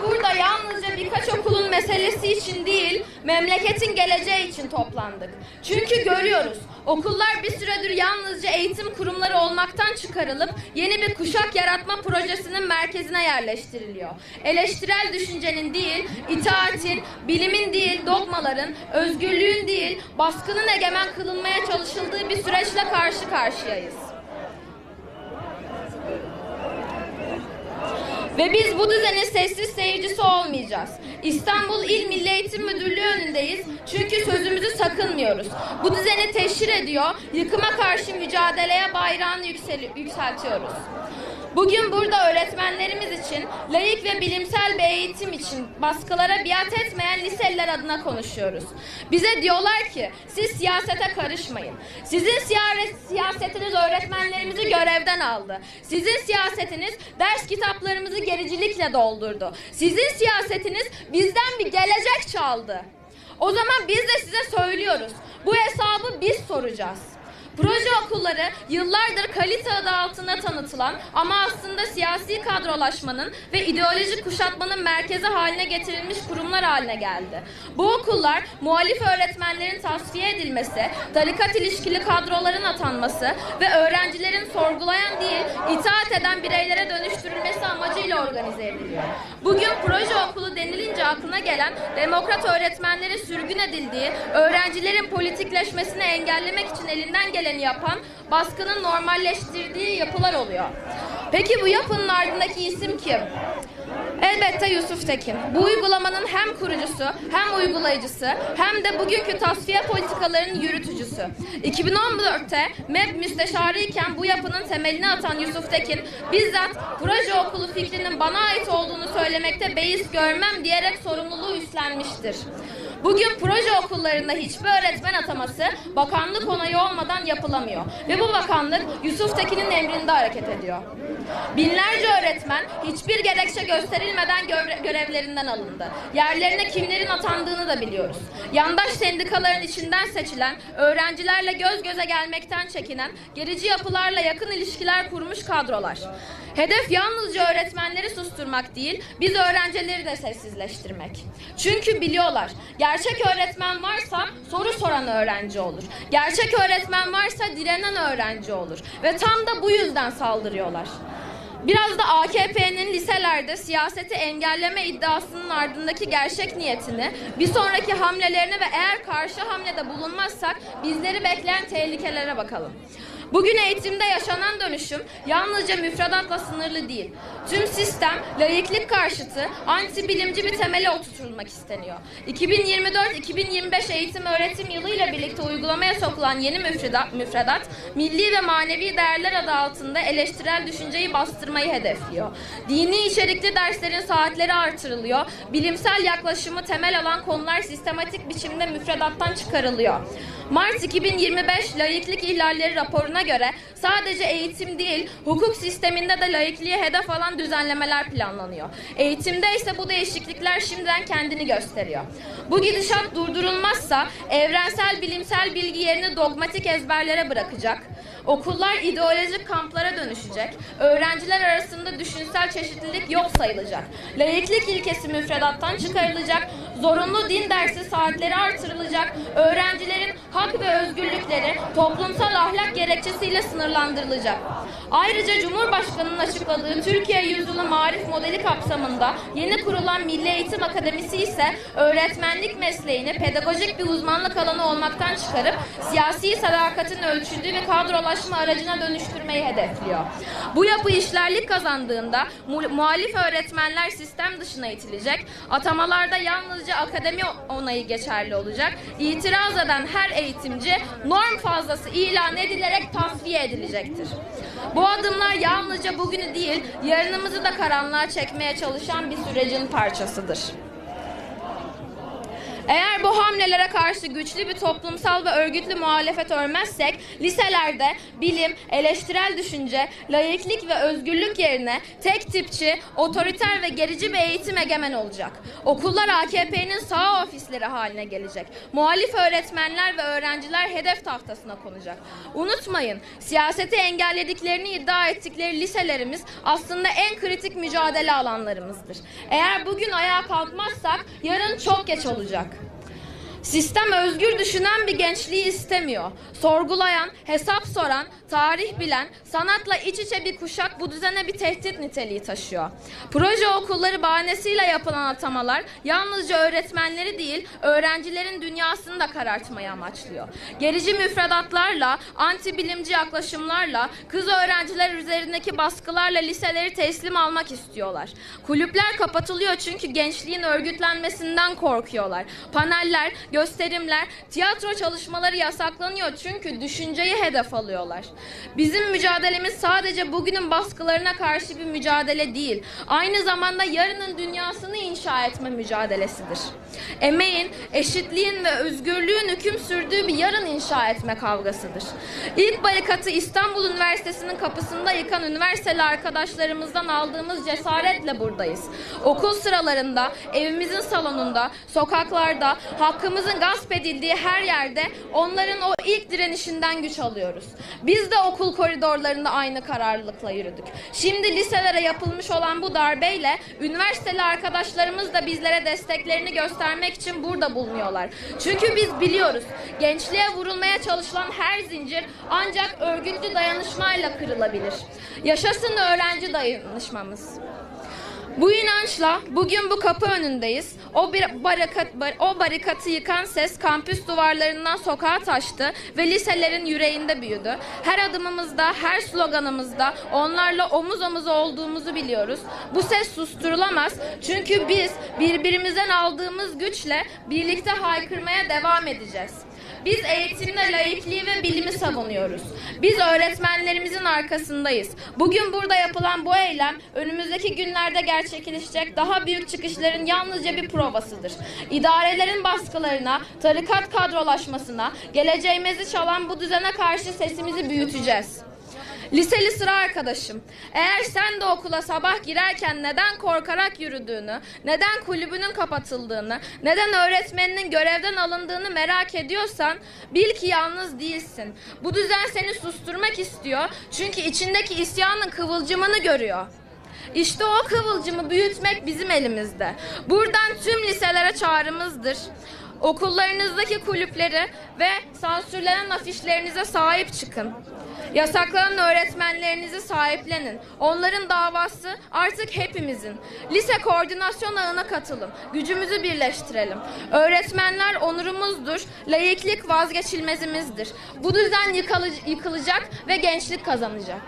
burada yalnızca birkaç okulun meselesi için değil, memleketin geleceği için toplandık. Çünkü görüyoruz, okullar bir süredir yalnızca eğitim kurumları olmaktan çıkarılıp yeni bir kuşak yaratma projesinin merkezine yerleştiriliyor. Eleştirel düşüncenin değil, itaatin, bilimin değil, dogmaların, özgürlüğün değil, baskının egemen kılınmaya çalışıldığı bir süreçle karşı karşıyayız. Ve biz bu düzenin sessiz seyircisi olmayacağız. İstanbul İl Milli Eğitim Müdürlüğü önündeyiz. Çünkü sözümüzü sakınmıyoruz. Bu düzeni teşhir ediyor, yıkıma karşı mücadeleye bayrağını yüksel- yükseltiyoruz. Bugün burada öğretmenlerimiz için, layık ve bilimsel bir eğitim için baskılara biat etmeyen liseliler adına konuşuyoruz. Bize diyorlar ki siz siyasete karışmayın. Sizin siyaset, siyasetiniz öğretmenlerimizi görevden aldı. Sizin siyasetiniz ders kitaplarımızı gericilikle doldurdu. Sizin siyasetiniz bizden bir gelecek çaldı. O zaman biz de size söylüyoruz. Bu hesabı biz soracağız. Proje okulları yıllardır kalite adı altında tanıtılan ama aslında siyasi kadrolaşmanın ve ideolojik kuşatmanın merkezi haline getirilmiş kurumlar haline geldi. Bu okullar muhalif öğretmenlerin tasfiye edilmesi, tarikat ilişkili kadroların atanması ve öğrencilerin sorgulayan değil itaat eden bireylere dönüştürülmesi amacıyla organize ediliyor. Bugün proje okulu denilince aklına gelen demokrat öğretmenlerin sürgün edildiği, öğrencilerin politikleşmesini engellemek için elinden geleni yapan, baskının normalleştirdiği yapılar oluyor. Peki bu yapının ardındaki isim kim? Elbette Yusuf Tekin. Bu uygulamanın hem kurucusu, hem uygulayıcısı, hem de bugünkü tasfiye politikalarının yürütücüsü. 2014'te MEP müsteşarı iken bu yapının temelini atan Yusuf Tekin, bizzat proje okulu fikrinin bana ait olduğunu söylemekte beis görmem diyerek sorumluluğu üstlenmiştir. Bugün proje okullarında hiçbir öğretmen ataması bakanlık onayı olmadan yapılamıyor. Ve bu bakanlık Yusuf Tekin'in emrinde hareket ediyor. Binlerce öğretmen hiçbir gerekçe gösterilmeden göre- görevlerinden alındı. Yerlerine kimlerin atandığını da biliyoruz. Yandaş sendikaların içinden seçilen, öğrencilerle göz göze gelmekten çekinen, gerici yapılarla yakın ilişkiler kurmuş kadrolar. Hedef yalnızca öğretmenleri susturmak değil, biz öğrencileri de sessizleştirmek. Çünkü biliyorlar, gerçek öğretmen varsa soru soran öğrenci olur. Gerçek öğretmen varsa direnen öğrenci olur. Ve tam da bu yüzden saldırıyorlar. Biraz da AKP'nin liselerde siyaseti engelleme iddiasının ardındaki gerçek niyetini, bir sonraki hamlelerini ve eğer karşı hamlede bulunmazsak bizleri bekleyen tehlikelere bakalım. Bugün eğitimde yaşanan dönüşüm yalnızca müfredatla sınırlı değil. Tüm sistem layıklık karşıtı, anti bilimci bir temele oturtulmak isteniyor. 2024-2025 eğitim öğretim yılı ile birlikte uygulamaya sokulan yeni müfredat, müfredat, milli ve manevi değerler adı altında eleştirel düşünceyi bastırmayı hedefliyor. Dini içerikli derslerin saatleri artırılıyor, bilimsel yaklaşımı temel alan konular sistematik biçimde müfredattan çıkarılıyor. Mart 2025 layıklık ihlalleri raporuna göre sadece eğitim değil, hukuk sisteminde de layıklığı hedef alan düzenlemeler planlanıyor. Eğitimde ise bu değişiklikler şimdiden kendini gösteriyor. Bu gidişat durdurulmazsa evrensel bilimsel bilgi yerini dogmatik ezberlere bırakacak. Okullar ideolojik kamplara dönüşecek. Öğrenciler arasında düşünsel çeşitlilik yok sayılacak. Layıklık ilkesi müfredattan çıkarılacak. Zorunlu din dersi saatleri artırılacak. Öğrencilerin hak ve özgürlükleri toplumsal ahlak gerekçesiyle sınırlandırılacak. Ayrıca Cumhurbaşkanı'nın açıkladığı Türkiye Yüzyılı Marif Modeli kapsamında yeni kurulan Milli Eğitim Akademisi ise öğretmenlik mesleğini pedagojik bir uzmanlık alanı olmaktan çıkarıp siyasi sadakatin ölçüldüğü ve kadrolaşma aracına dönüştürmeyi hedefliyor. Bu yapı işlerlik kazandığında mu- muhalif öğretmenler sistem dışına itilecek, atamalarda yalnızca akademi onayı geçerli olacak, itiraz eden her eğitimci norm fazlası ilan edilerek tasfiye edilecektir. Bu adımlar yalnızca bugünü değil, yarınımızı da karanlığa çekmeye çalışan bir sürecin parçasıdır. Eğer bu hamlelere karşı güçlü bir toplumsal ve örgütlü muhalefet örmezsek liselerde bilim, eleştirel düşünce, layıklık ve özgürlük yerine tek tipçi, otoriter ve gerici bir eğitim egemen olacak. Okullar AKP'nin sağ ofisleri haline gelecek. Muhalif öğretmenler ve öğrenciler hedef tahtasına konacak. Unutmayın, siyaseti engellediklerini iddia ettikleri liselerimiz aslında en kritik mücadele alanlarımızdır. Eğer bugün ayağa kalkmazsak yarın çok geç olacak. Sistem özgür düşünen bir gençliği istemiyor. Sorgulayan, hesap soran, tarih bilen, sanatla iç içe bir kuşak bu düzene bir tehdit niteliği taşıyor. Proje okulları bahanesiyle yapılan atamalar yalnızca öğretmenleri değil, öğrencilerin dünyasını da karartmayı amaçlıyor. Gerici müfredatlarla, anti bilimci yaklaşımlarla, kız öğrenciler üzerindeki baskılarla liseleri teslim almak istiyorlar. Kulüpler kapatılıyor çünkü gençliğin örgütlenmesinden korkuyorlar. Paneller, gösterimler, tiyatro çalışmaları yasaklanıyor çünkü düşünceyi hedef alıyorlar. Bizim mücadelemiz sadece bugünün baskılarına karşı bir mücadele değil. Aynı zamanda yarının dünyasını inşa etme mücadelesidir. Emeğin, eşitliğin ve özgürlüğün hüküm sürdüğü bir yarın inşa etme kavgasıdır. İlk barikatı İstanbul Üniversitesi'nin kapısında yıkan üniversiteli arkadaşlarımızdan aldığımız cesaretle buradayız. Okul sıralarında, evimizin salonunda, sokaklarda, hakkımızın gasp edildiği her yerde onların o ilk direnişinden güç alıyoruz. Biz de okul koridorlarında aynı kararlılıkla yürüdük. Şimdi liselere yapılmış olan bu darbeyle üniversiteli arkadaşlarımız da bizlere desteklerini göstermek için burada bulunuyorlar. Çünkü biz biliyoruz gençliğe vurulmaya çalışılan her zincir ancak örgütlü dayanışmayla kırılabilir. Yaşasın öğrenci dayanışmamız. Bu inançla bugün bu kapı önündeyiz. O bir barikat, bar- o barikatı yıkan ses kampüs duvarlarından sokağa taştı ve liselerin yüreğinde büyüdü. Her adımımızda, her sloganımızda onlarla omuz omuz olduğumuzu biliyoruz. Bu ses susturulamaz çünkü biz birbirimizden aldığımız güçle birlikte haykırmaya devam edeceğiz. Biz eğitimde layıklığı ve bilimi savunuyoruz. Biz öğretmenlerimizin arkasındayız. Bugün burada yapılan bu eylem önümüzdeki günlerde gerçekleşecek daha büyük çıkışların yalnızca bir provasıdır. İdarelerin baskılarına, tarikat kadrolaşmasına, geleceğimizi çalan bu düzene karşı sesimizi büyüteceğiz. Liseli sıra arkadaşım, eğer sen de okula sabah girerken neden korkarak yürüdüğünü, neden kulübünün kapatıldığını, neden öğretmeninin görevden alındığını merak ediyorsan bil ki yalnız değilsin. Bu düzen seni susturmak istiyor çünkü içindeki isyanın kıvılcımını görüyor. İşte o kıvılcımı büyütmek bizim elimizde. Buradan tüm liselere çağrımızdır. Okullarınızdaki kulüpleri ve sansürlenen afişlerinize sahip çıkın. Yasaklanan öğretmenlerinizi sahiplenin. Onların davası artık hepimizin. Lise koordinasyon ağına katılın. Gücümüzü birleştirelim. Öğretmenler onurumuzdur. Layıklık vazgeçilmezimizdir. Bu düzen yıkılacak ve gençlik kazanacak.